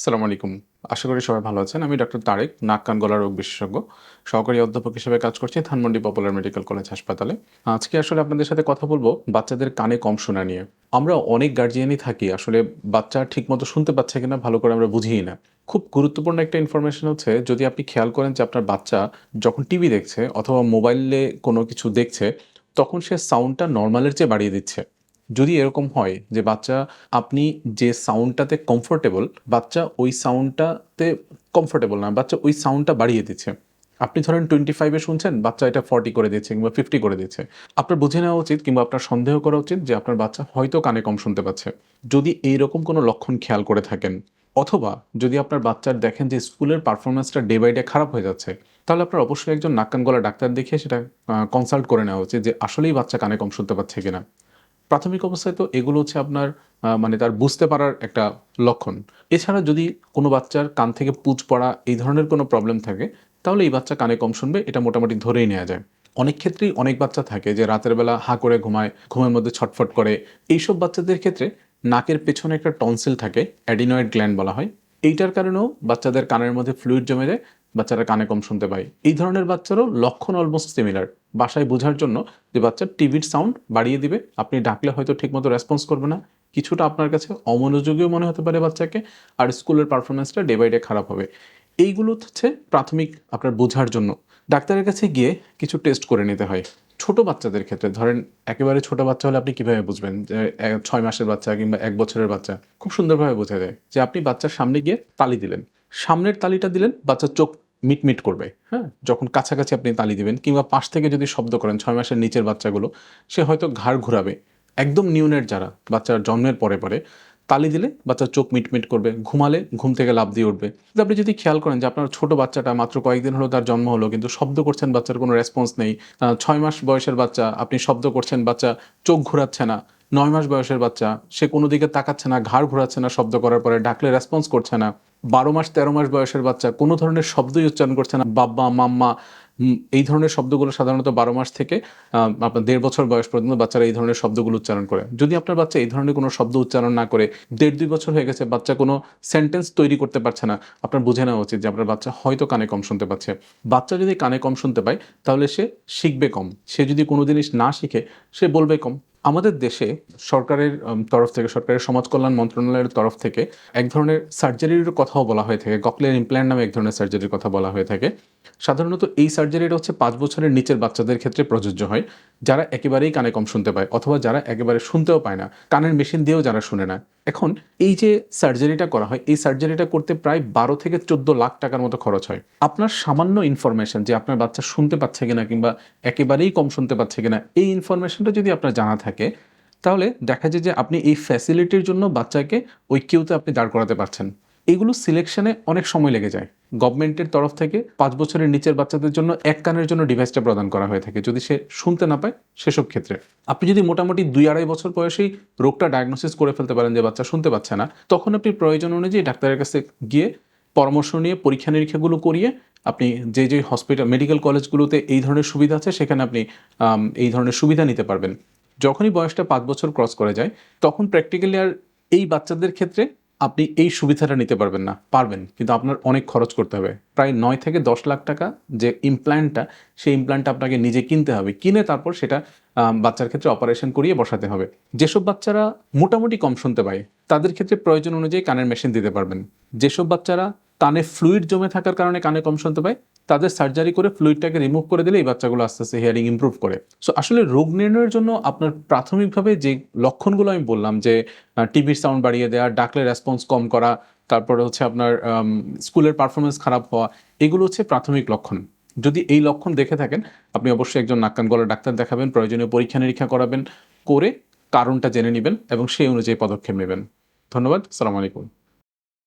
আসসালামু আলাইকুম। আশা করি সবাই ভালো আছেন। আমি ডক্টর তারেক, নাক কান গলা রোগ বিশেষজ্ঞ। সহকারী অধ্যাপক হিসেবে কাজ করছি ধানমন্ডি পপুলার মেডিকেল কলেজ হাসপাতালে। আজকে আসলে আপনাদের সাথে কথা বলব বাচ্চাদের কানে কম শোনা নিয়ে। আমরা অনেক গার্জিয়ানই থাকি, আসলে বাচ্চা ঠিকমতো শুনতে পাচ্ছে কিনা ভালো করে আমরা বুঝিই না। খুব গুরুত্বপূর্ণ একটা ইনফরমেশন হচ্ছে, যদি আপনি খেয়াল করেন যে আপনার বাচ্চা যখন টিভি দেখছে অথবা মোবাইলে কোনো কিছু দেখছে, তখন সে সাউন্ডটা নর্মালের চেয়ে বাড়িয়ে দিচ্ছে। যদি এরকম হয় যে বাচ্চা আপনি যে সাউন্ডটাতে কমফোর্টেবল বাচ্চা ওই সাউন্ডটাতে কমফোর্টেবল না, বাচ্চা ওই সাউন্ডটা বাড়িয়ে দিচ্ছে। আপনি ধরেন টোয়েন্টি ফাইভে শুনছেন, বাচ্চা এটা ফর্টি করে দিচ্ছে কিংবা ফিফটি করে দিচ্ছে। আপনার বুঝে নেওয়া উচিত কিংবা আপনার সন্দেহ করা উচিত যে আপনার বাচ্চা হয়তো কানে কম শুনতে পাচ্ছে। যদি এইরকম কোনো লক্ষণ খেয়াল করে থাকেন, অথবা যদি আপনার বাচ্চার দেখেন যে স্কুলের পারফরমেন্সটা ডে বাই ডে খারাপ হয়ে যাচ্ছে, তাহলে আপনার অবশ্যই একজন নাক কান গলা ডাক্তার দেখিয়ে সেটা কনসাল্ট করে নেওয়া উচিত যে আসলেই বাচ্চা কানে কম শুনতে পাচ্ছে কিনা। প্রাথমিক অবস্থায় তো এগুলো হচ্ছে আপনার মানে তার বুঝতে পারার একটা লক্ষণ। এছাড়া যদি কোনো বাচ্চার কান থেকে পুঁজ পড়া এই ধরনের কোনো প্রবলেম থাকে, তাহলে এই বাচ্চা কানে কম শুনবে, এটা মোটামুটি ধরেই নেওয়া যায়। অনেক ক্ষেত্রেই অনেক বাচ্চা থাকে যে রাতের বেলা হা করে ঘুমায়, ঘুমের মধ্যে ছটফট করে। এইসব বাচ্চাদের ক্ষেত্রে নাকের পেছনে একটা টনসিল থাকে অ্যাডিনয়েড গ্ল্যান্ড বলা হয়। এইটার কারণেও বাচ্চাদের কানের মধ্যে ফ্লুইড জমে যায় বাচ্চারা কানে কম শুনতে পায় এই ধরনের বাচ্চারও লক্ষণ অলমোস্ট সিমিলার বাসায় বোঝার জন্য যে বাচ্চা টিভির সাউন্ড বাড়িয়ে দিবে, আপনি ডাকলে হয়তো ঠিকমতো রেসপন্স করবে না। কিছুটা আপনার কাছে অমনোযোগীও মনে হতে পারে বাচ্চাকে, আর স্কুলের পারফরমেন্সটা ডে বাই ডে খারাপ হবে। এইগুলো হচ্ছে প্রাথমিক আপনার বোঝার জন্য। ডাক্তারের কাছে গিয়ে কিছু টেস্ট করে নিতে হয়। ছোট বাচ্চাদের ক্ষেত্রে, ধরেন একেবারে ছোট বাচ্চা হলে আপনি কীভাবে বুঝবেন যে ছয় মাসের বাচ্চা কিংবা এক বছরের বাচ্চা? খুব সুন্দরভাবে বোঝা যায় যে আপনি বাচ্চার সামনে গিয়ে তালি দিলেন। সামনের তালিটা দিলেন বাচ্চা চোখ মিটমিট করবে। হ্যাঁ। যখন কাছাকাছি আপনি তালি দিবেন কিংবা পাশ থেকে যদি শব্দ করেন ছয় মাসের নিচের বাচ্চাগুলো সে হয়তো ঘাড় ঘুরাবে। একদম নিউনের যারা বাচ্চার জন্মের পরে পরে তালি দিলে বাচ্চার চোখ মিটমিট করবে ঘুমালে ঘুম থেকে লাভ দিয়ে উঠবে। কিন্তু আপনি যদি খেয়াল করেন যে আপনার ছোট বাচ্চাটা মাত্র কয়েকদিন হলো তার জন্ম হলো কিন্তু শব্দ করছেন বাচ্চার কোনো রেসপন্স নেই ছয় মাস বয়সের বাচ্চা আপনি শব্দ করছেন বাচ্চা চোখ ঘোরাচ্ছে না নয় মাস বয়সের বাচ্চা সে কোনো দিকে তাকাচ্ছে না ঘাড় ঘোরাচ্ছে না শব্দ করার পরে ডাকলে রেসপন্স করছে না বারো মাস, তেরো মাস বয়সের বাচ্চা, কোনো ধরনের শব্দই উচ্চারণ করছে না। বাব্বা মাম্মা এই ধরনের শব্দগুলো সাধারণত বারো মাস থেকে আপনার দেড় বছর বয়স পর্যন্ত বাচ্চারা এই ধরনের শব্দগুলো উচ্চারণ করে। যদি আপনার বাচ্চা এই ধরনের কোনো শব্দ উচ্চারণ না করে, দেড় দুই বছর হয়ে গেছে, বাচ্চা কোনো সেন্টেন্স তৈরি করতে পারছে না, আপনার বুঝে নেওয়া উচিত যে আপনার বাচ্চা হয়তো কানে কম শুনতে পাচ্ছে। বাচ্চা যদি কানে কম শুনতে পায়, তাহলে সে শিখবে কম। সে যদি কোনো জিনিস না শিখে, সে বলবে কম। আমাদের দেশে সরকারের তরফ থেকে, সরকারের সমাজ কল্যাণ মন্ত্রণালয়ের তরফ থেকে এক ধরনের সার্জারির কথাও বলা হয়ে থাকে। ককলিয়ার ইমপ্ল্যান্ট নামে এক ধরনের সার্জারির কথা বলা হয়ে থাকে। সাধারণত এই সার্জারিটা হচ্ছে পাঁচ বছরের নিচের বাচ্চাদের ক্ষেত্রে প্রযোজ্য হয়, যারা একেবারেই কানে কম শুনতে পায়, অথবা যারা একেবারে শুনতেও পায় না, কানের মেশিন দিয়েও যারা শুনে না। এখন এই যে সার্জারিটা করা হয়, এই সার্জারিটা করতে প্রায় বারো থেকে চোদ্দ লাখ টাকার মতো খরচ হয়। আপনার সামান্য ইনফরমেশন যে আপনার বাচ্চা শুনতে পাচ্ছে কিনা কিংবা একেবারেই কম শুনতে পাচ্ছে কিনা, এই ইনফরমেশনটা যদি আপনার জানা থাকে তাহলে দেখা যায় যে আপনি এই ফ্যাসিলিটির জন্য বাচ্চাকে ওই কিউতে আপনি দাঁড় করাতে পারছেন। এগুলো সিলেকশনে অনেক সময় লেগে যায়। গভর্নমেন্টের তরফ থেকে পাঁচ বছরের নিচের বাচ্চাদের জন্য এক কানের জন্য ডিভাইসটা প্রদান করা হয়ে থাকে, যদি সে শুনতে না পায় সেসব ক্ষেত্রে। আপনি যদি মোটামুটি দুই আড়াই বছর বয়সেই রোগটা ডায়াগনোসিস করে ফেলতে পারেন যে বাচ্চা শুনতে পাচ্ছে না, তখন আপনি প্রয়োজন অনুযায়ী ডাক্তারের কাছে গিয়ে পরামর্শ নিয়ে, পরীক্ষা নিরীক্ষাগুলো করিয়ে আপনি যে যে হসপিটাল মেডিকেল কলেজগুলোতে এই ধরনের সুবিধা আছে, সেখানে আপনি এই ধরনের সুবিধা নিতে পারবেন। যখনই বয়সটা পাঁচ বছর ক্রস করে যায়, তখন প্র্যাকটিক্যালি আর এই বাচ্চাদের ক্ষেত্রে আপনি এই সুবিধাটা নিতে পারবেন না, পারবেন। কিন্তু আপনার অনেক খরচ করতে হবে। প্রায় নয় থেকে দশ লাখ টাকা যে ইমপ্ল্যান্টটা সেই ইমপ্ল্যান্টটা আপনাকে নিজে কিনতে হবে। কিনে তারপর সেটা বাচ্চার ক্ষেত্রে অপারেশন করিয়ে বসাতে হবে। যেসব বাচ্চারা মোটামুটি কম শুনতে পায়, তাদের ক্ষেত্রে প্রয়োজন অনুযায়ী কানের মেশিন দিতে পারবেন। যেসব বাচ্চারা কানে ফ্লুইড জমে থাকার কারণে কানে কম শুনতে পায় তাদের সার্জারি করে ফ্লুইডটাকে রিমুভ করে দিলে এই বাচ্চাগুলো আস্তে আস্তে হিয়ারিং ইমপ্রুভ করে। সো আসলে রোগ নির্ণয়ের জন্য আপনার প্রাথমিকভাবে যে লক্ষণগুলো আমি বললাম যে টিভির সাউন্ড বাড়িয়ে দেওয়া ডাকলে রেসপন্স কম করা, তারপরে হচ্ছে আপনার স্কুলের পারফরমেন্স খারাপ হওয়া, এগুলো হচ্ছে প্রাথমিক লক্ষণ। যদি এই লক্ষণ দেখে থাকেন, আপনি অবশ্যই একজন নাক কান গলার ডাক্তার দেখাবেন, প্রয়োজনীয় পরীক্ষা নিরীক্ষা করাবেন, করে কারণটা জেনে নেবেন এবং সেই অনুযায়ী পদক্ষেপ নেবেন। ধন্যবাদ, সালাম আলাইকুম।